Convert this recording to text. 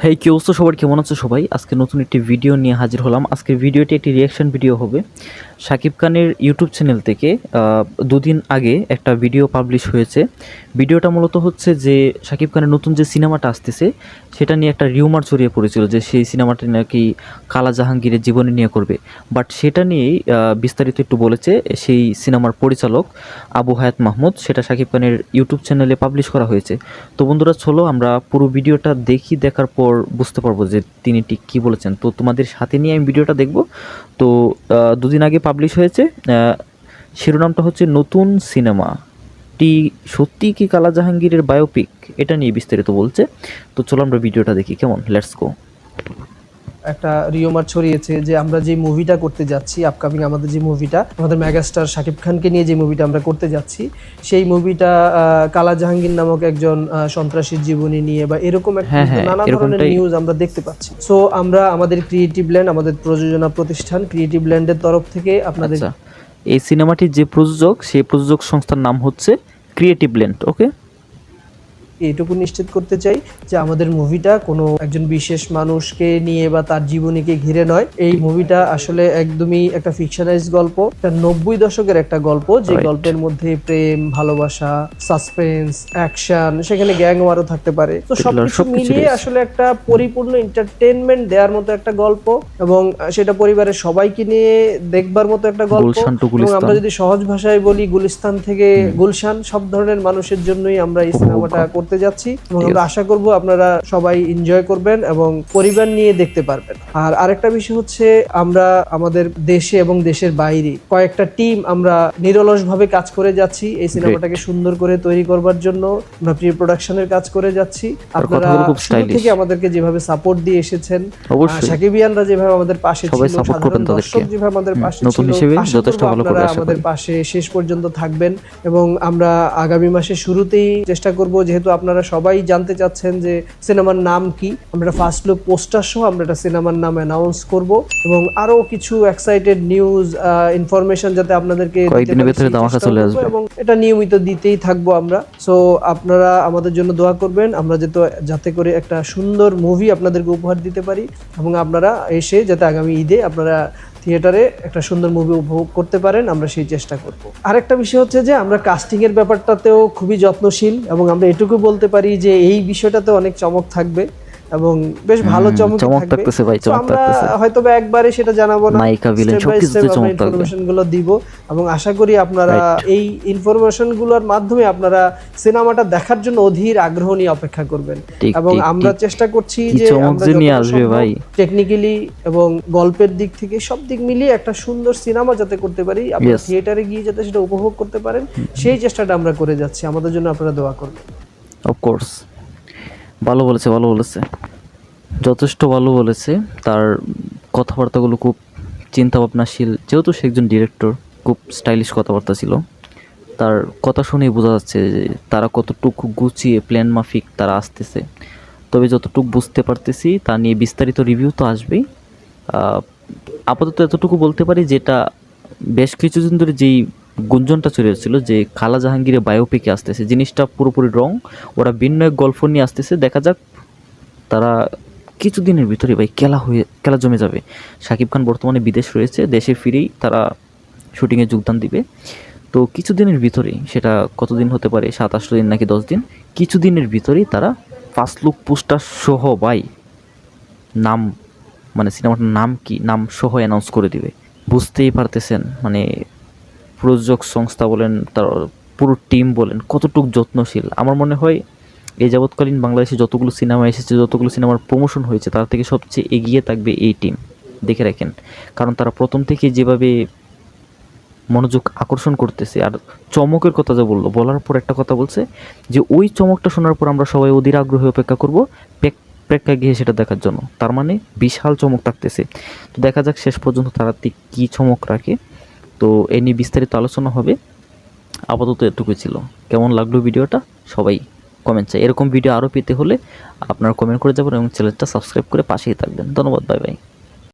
হ্যাঁ কি অবস্থা সবার? কেমন আছে সবাই? আজকে নতুন একটি ভিডিও নিয়ে হাজির হলাম। আজকে ভিডিওটি একটি রিয়াকশন ভিডিও হবে। শাকিব খানের ইউটিউব চ্যানেল থেকে দুদিন আগে একটা ভিডিও পাবলিশ হয়েছে। ভিডিওটা মূলত হচ্ছে যে শাকিব খানের নতুন যে সিনেমাটা আসতেছে, সেটা নিয়ে একটা রিউমার ছড়িয়ে পড়েছিল যে সেই সিনেমাটা নাকি কালা জাহাঙ্গীরের জীবনী নিয়ে করবে। বাট সেটা নিয়েই বিস্তারিত একটু বলেছে সেই সিনেমার পরিচালক আবু হায়াত মাহমুদ। সেটা শাকিব খানের ইউটিউব চ্যানেলে পাবলিশ করা হয়েছে। তো বন্ধুরা, চলো আমরা পুরো ভিডিওটা দেখি, দেখার পর বুঝতে পারব যে তিনি ঠিক কী বলেছেন। তো তোমাদের সাথে নিয়ে আমি ভিডিওটা দেখব। তো দুদিন আগে পাবলিশ হয়েছে শিরোনামটা হচ্ছে নতুন সিনেমা। টি, সত্যি কি কালা জাহাঙ্গীরের বায়োপিক এটা নিয়ে বিস্তারিত বলছে। তো চলো আমরা ভিডিওটা দেখি, কেমন? লেটস গো একটা রিওমার ছড়িয়েছে যে আমরা যে মুভিটা করতে যাচ্ছি আপকামিং আমাদের যে মুভিটা আমাদের মেগাস্টার শাকিব খানকে নিয়ে যে মুভিটা আমরা করতে যাচ্ছি সেই মুভিটা কালা জাহাঙ্গীর নামক একজন সন্ত্রাসীর জীবনী নিয়ে বা এরকম একটা হ্যাঁ, হ্যাঁ, নানা ধরনের নিউজ আমরা দেখতে পাচ্ছি। সো আমরা আমাদের ক্রিয়েটিভ ল্যান্ড আমাদের প্রযোজনা প্রতিষ্ঠান ক্রিয়েটিভ ল্যান্ডের তরফ থেকে আপনাদের আচ্ছা এই সিনেমাটির যে প্রযোজক সেই প্রযোজক সংস্থার নাম হচ্ছে ক্রিয়েটিভ ল্যান্ড ওকে এইটুকু নিশ্চিত করতে চাই যে আমাদের মুভিটা কোনো একজন বিশেষ মানুষকে নিয়ে বা তার জীবনীকে ঘিরে নয়। এই মুভিটা আসলে একদমই একটা ফিকশনাইজ গল্প একটা নব্বই দশকের একটা গল্প যে গল্পের মধ্যে প্রেম ভালোবাসা সাসপেন্স অ্যাকশন সেখানে গ্যাং ওয়ারও থাকতে পারে। তো সবকিছু মিলিয়ে আসলে একটা পরিপূর্ণ এন্টারটেনমেন্ট দেওয়ার মতো একটা গল্প এবং সেটা পরিবারের সবাইকে নিয়ে দেখবার মতো একটা গল্প এবং আমরা যদি সহজ ভাষায় বলি গুলিস্তান থেকে গুলশান সব ধরনের মানুষের জন্যই আমরা এই সিনেমাটা করতে যাচ্ছি। এবং আমরা আশা করব আপনারা সবাই এনজয় করবেন এবং পরিবার নিয়ে দেখতে পারবেন। আর আরেকটা বিষয় হচ্ছে আমরা আমাদের দেশে এবং দেশের বাইরে কয়েকটা টিম আমরা নিরলস ভাবে কাজ করে যাচ্ছি। এই সিনেমাটাকে সুন্দর করে তৈরি করবার জন্য আমরা প্রি প্রোডাকশনের কাজ করে যাচ্ছি। আপনারা শুরু থেকে আমাদেরকে যেভাবে সাপোর্ট দিয়ে এসেছেন সাকিবিয়ানরা যেভাবে আমাদের পাশে ছিল সাধারণ দর্শক যেভাবে আমাদের পাশে নতুন ছিল হিসেবে যথেষ্ট ভালো আপনারা আমাদের পাশে শেষ পর্যন্ত থাকবেন এবং আমরা আগামী মাসে শুরুতেই চেষ্টা করব যেহেতু আপনারা সবাই জানতে চাচ্ছেন যে সিনেমার নাম কি আমরা ফার্স্ট লুক পোস্টার সহ আমরা একটা সিনেমার নাম অ্যানাউন্স করব এবং আরও কিছু এক্সাইটেড নিউজ ইনফরমেশন যাতে আপনাদেরকে। এবং এটা নিয়মিত দিতেই থাকব আমরা সো আপনারা আমাদের জন্য দোয়া করবেন আমরা যাতে যাতে করে একটা সুন্দর মুভি আপনাদেরকে উপহার দিতে পারি এবং আপনারা এসে যাতে আগামী ঈদে আপনারা থিয়েটারে একটা সুন্দর মুভি উপভোগ করতে পারেন, আমরা সেই চেষ্টা করব। আরেকটা বিষয় হচ্ছে যে, আমরা কাস্টিং এর ব্যাপারটাতেও খুবই যত্নশীল এবং আমরা এটুকু বলতে পারি যে, এই বিষয়টাতে অনেক চমক থাকবে। এবং বেশ ভালো চমক থাকতেছে ভাই, চমক থাকতেছে। হয়তো বা একবারে সেটা জানাব না। নায়িকা, step আমরা চমক information গুলো দিব এবং আশা করি আপনারা এই ইনফরমেশনগুলোর মাধ্যমে আপনারা সিনেমাটা দেখার জন্য অধীর আগ্রহ নিয়ে অপেক্ষা করবেন। এবং আমরা চেষ্টা করছি যে চমক আমরা যে নিয়ে আসবে ভাই। টেকনিক্যালি এবং গল্পের দিক থেকে সব দিক মিলিয়ে একটা সুন্দর সিনেমা যাতে করতে পারি। আপনারা Yes. থিয়েটারে গিয়ে যাতে সেটা উপভোগ করতে পারেন সেই চেষ্টাটা আমরা করে যাচ্ছি। আমাদের জন্য আপনারা দোয়া করবেন। অফকোর্স ভালো বলেছে ভালো বলেছে। যথেষ্ট ভালো বলেছে। তার কথাবার্তাগুলো খুব চিন্তা ভাবনাশীল যেহেতু সে একজন ডিরেক্টর খুব স্টাইলিশ কথাবার্তা ছিল। তার কথা শুনেই বোঝা যাচ্ছে যে তারা কতটুকু গুছিয়ে প্ল্যান মাফিক তারা আসতেছে। তবে যতটুকু বুঝতে পারতেছি, তা নিয়ে বিস্তারিত রিভিউ তো আসবেই। আপাতত এতটুকু বলতে পারি যেটা বেশ কিছুদিন ধরে যেই গুঞ্জনটা চলে যাচ্ছিল যে খালা জাহাঙ্গীরের বায়োপিকে আসতেছে। জিনিসটা পুরোপুরি রং ওরা ভিন্ন এক গল্প নিয়ে আসতেছে। দেখা যাক তারা কিছুদিনের ভিতরে ভাই খেলা হয়ে খেলা জমে যাবে। শাকিব খান বর্তমানে বিদেশ রয়েছে, দেশে ফিরেই তারা শুটিংয়ে যোগদান দিবে। তো কিছুদিনের ভিতরেই সেটা কতদিন হতে পারে, সাত, আট দিন নাকি দশ দিন, কিছুদিনের ভিতরেই তারা ফার্স্ট লুক পোস্টার সহ বাই নাম মানে সিনেমাটার নাম কি, নাম সহ অ্যানাউন্স করে দিবে। বুঝতেই পারতেছেন মানে প্রযোজক সংস্থা বলেন, তার পুরো টিম বলেন, কতটুকু যত্নশীল। আমার মনে হয় এই যাবৎকালীন বাংলাদেশে যতগুলো সিনেমা এসেছে, যতগুলো সিনেমার প্রমোশন হয়েছে, তার থেকে সবচেয়ে এগিয়ে থাকবে এই টিম দেখে রাখেন। কারণ তারা প্রথম থেকে যেভাবে মনোযোগ আকর্ষণ করতেছে, আর চমকের কথা যা বলল, বলার পর একটা কথা বলছে যে, ওই চমকটা শোনার পর আমরা সবাই অধীর আগ্রহে অপেক্ষা করব প্রেক্ষা গিয়ে সেটা দেখার জন্য। তার মানে বিশাল চমক থাকতেছে। তো দেখা যাক শেষ পর্যন্ত তারা কী চমক রাখে। তো এ নিয়ে বিস্তারিত আলোচনা হবে। আপাতত এটুকুই ছিল। কেমন লাগল ভিডিওটা? সবাই কমেন্ট চাই। এরকম ভিডিও আরও পেতে হলে আপনারা কমেন্ট করে যাবেন এবং চ্যানেলটা সাবস্ক্রাইব করে পাশেই থাকবেন। ধন্যবাদ বাই বাই